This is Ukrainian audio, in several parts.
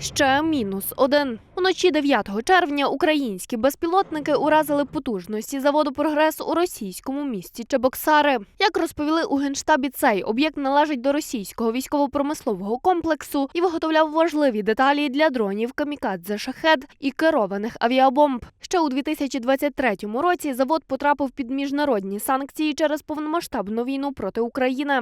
Ще мінус один. Уночі 9 червня українські безпілотники уразили потужності заводу Прогрес у російському місті Чебоксари. Як розповіли у генштабі, цей об'єкт належить до російського військово-промислового комплексу і виготовляв важливі деталі для дронів камікадзе шахед і керованих авіабомб. Ще у 2023 році завод потрапив під міжнародні санкції через повномасштабну війну проти України.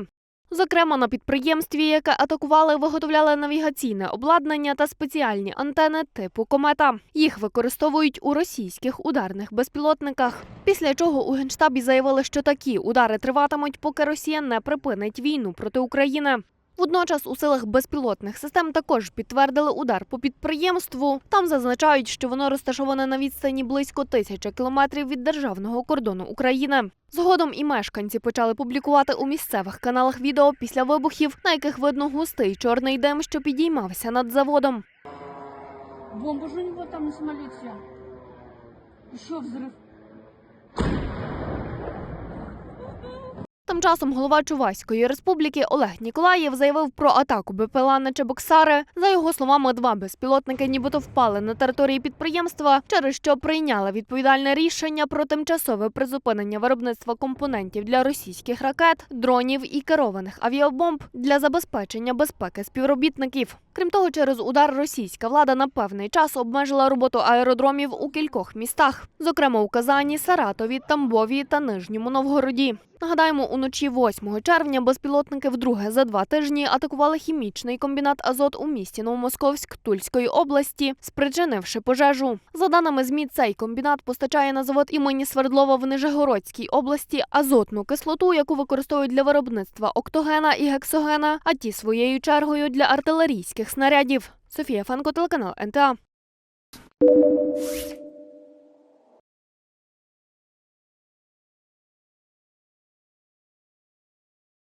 Зокрема, на підприємстві, яке атакували, виготовляли навігаційне обладнання та спеціальні антени типу комета. Їх використовують у російських ударних безпілотниках. Після чого у генштабі заявили, що такі удари триватимуть, поки Росія не припинить війну проти України. Водночас у силах безпілотних систем також підтвердили удар по підприємству. Там зазначають, що воно розташоване на відстані близько тисячі кілометрів від державного кордону України. Згодом і мешканці почали публікувати у місцевих каналах відео після вибухів, на яких видно густий чорний дим, що підіймався над заводом. Бомба же у него там на самолете. Еще взрыв. Тим часом голова Чувашської республіки Олег Ніколаєв заявив про атаку БПЛА на Чебоксари. За його словами, два безпілотники нібито впали на території підприємства, через що прийняли відповідальне рішення про тимчасове призупинення виробництва компонентів для російських ракет, дронів і керованих авіабомб для забезпечення безпеки співробітників. Крім того, через удар російська влада на певний час обмежила роботу аеродромів у кількох містах, зокрема у Казані, Саратові, Тамбові та Нижньому Новгороді. Нагадаємо, уночі 8 червня безпілотники вдруге за два тижні атакували хімічний комбінат Азот у місті Новомосковськ Тульської області, спричинивши пожежу. За даними ЗМІ, цей комбінат постачає на завод імені Свердлова в Нижегородській області азотну кислоту, яку використовують для виробництва октогена і гексогена, а ті своєю чергою для артилерійських снарядів. Софія Фанко, телеканал НТА.